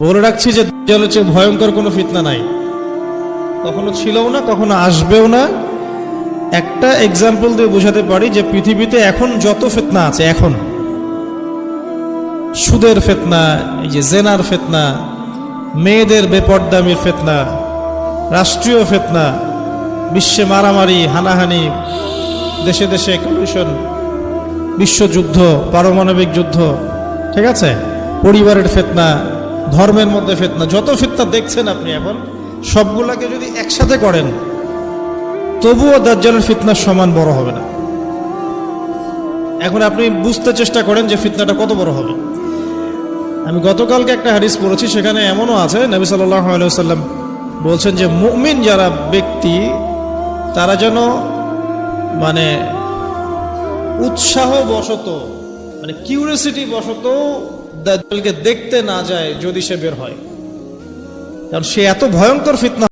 বলে রাখছি যে হচ্ছে ভয়ঙ্কর কোনো ফিতনা নাই। কখনো ছিলও না, কখনো আসবেও না। একটা এক্সাম্পল দিয়ে বোঝাতে পারি যে পৃথিবীতে এখন যত ফেতনা আছে, এখন সুদের ফেতনা, এই যে জেনার ফেতনা, মেয়েদের বেপর্দামির ফেতনা, রাষ্ট্রীয় ফেতনা, বিশ্বে মারামারি, হানাহানি, দেশে দেশে কমিশন বিশ্বযুদ্ধ, পারমাণবিক যুদ্ধ, ঠিক আছে? পরিবারের ফেতনা ধর্মের মধ্যে ফেতনা। যত ফিতনা দেখছেন আপনি এখন, সবগুলাকে যদি একসাথে করেন, তবুও দাজ্জালের ফিতনার সমান বড় হবে না। এখন আপনি বুঝতে চেষ্টা করেন যে ফিতনাটা কত বড় হবে। আমি গতকালকে একটা হাদিস পড়েছি, সেখানে এমনও আছে, নবী আলাইসাল্লাম বলছেন যে, মুমিন যারা ব্যক্তি, তারা যেন মানে উৎসাহ বশত মানে কিউরিয়াসিটি বশত দাজ্জালকে দেখতে না যায় যদি সে বের হয়। কারণ সে এত ভয়ঙ্কর ফিতনা